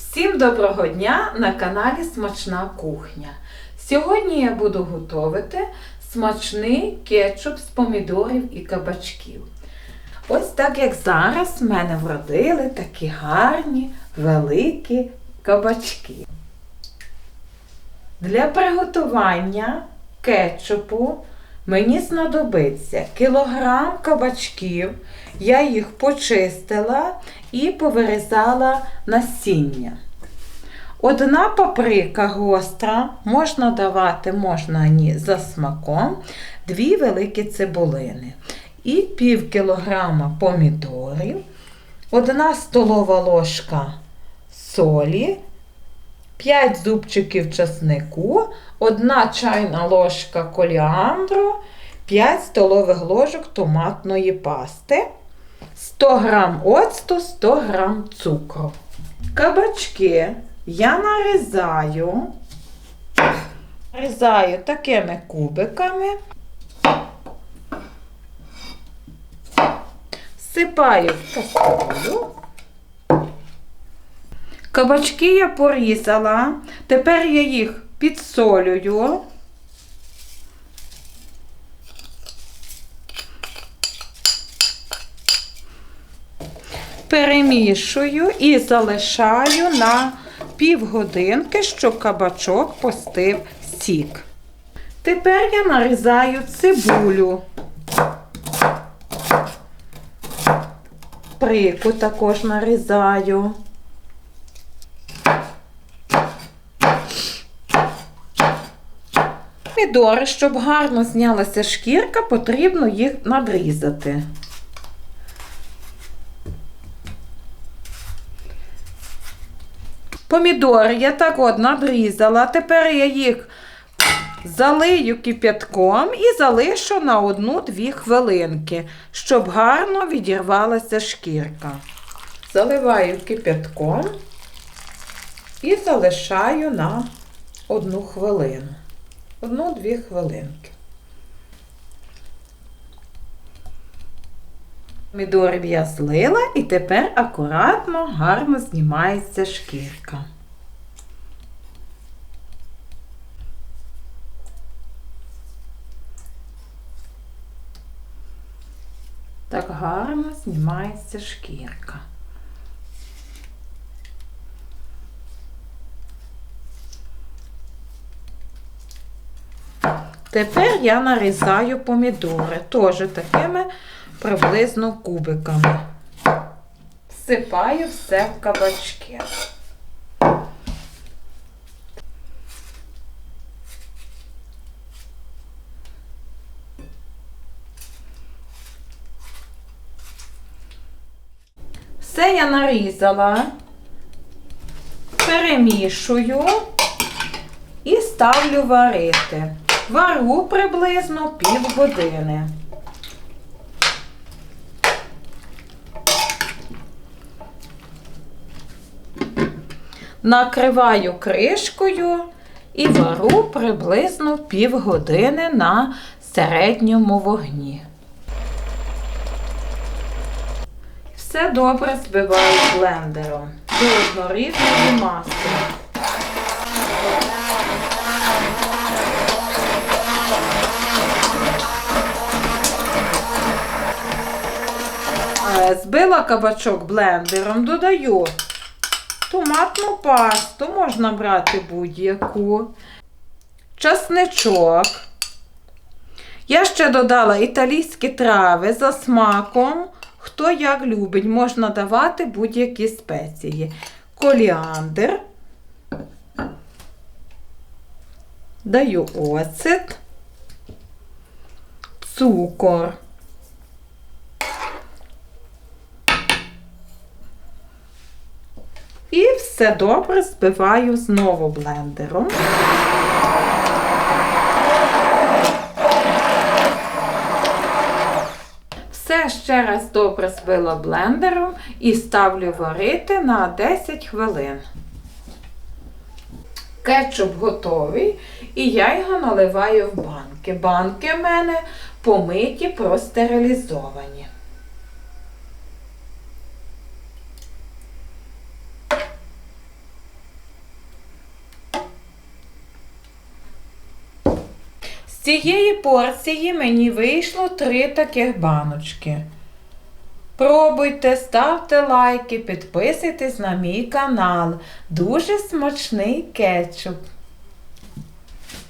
Всім доброго дня на каналі Смачна кухня. Сьогодні я буду готувати смачний кетчуп з помідорів і кабачків. Ось так як зараз в мене вродили такі гарні великі кабачки. Для приготування кетчупу мені знадобиться кілограм кабачків. Я їх почистила і повирізала насіння. Одна паприка гостра, можна давати, можна ні за смаком, дві великі цибулини і пів кілограма помідорів, одна столова ложка солі, 5 зубчиків часнику, 1 чайна ложка коліандру, 5 столових ложок томатної пасти, 100 г оцту, 100 г цукру. Кабачки я нарізаю, нарізаю такими кубиками, сипаю в каструлю. Кабачки я порізала, тепер я їх підсолюю. Перемішую і залишаю на півгодинки, щоб кабачок постив сік. Тепер я нарізаю цибулю. Прику також нарізаю. Помідори, щоб гарно знялася шкірка, потрібно їх надрізати. Помідори я так от надрізала, тепер я їх залию кип'ятком і залишу на 1-2 хвилинки, щоб гарно відірвалася шкірка. Заливаю кип'ятком і залишаю на 1 хвилину. Одну-дві хвилинки. Помідорів я злила і тепер акуратно, гарно знімається шкірка. Так гарно знімається шкірка. Тепер я нарізаю помідори, теж такими приблизно кубиками. Всипаю все в кабачки. Все я нарізала, перемішую і ставлю варити. Вару приблизно півгодини. Накриваю кришкою і вару приблизно півгодини на середньому вогні. Все добре збиваю блендером до однорідної маси. Збила кабачок блендером, додаю томатну пасту, можна брати будь-яку, часничок. Я ще додала італійські трави за смаком. Хто як любить, можна давати будь-які спеції. Коліандр. Даю оцет, цукор. І все добре збиваю знову блендером. Все ще раз добре збила блендером і ставлю варити на 10 хвилин. Кетчуп готовий і я його наливаю в банки. Банки в мене помиті, простерилізовані. Цієї порції мені вийшло три таких баночки. Пробуйте, ставте лайки, підписуйтесь на мій канал. Дуже смачний кетчуп.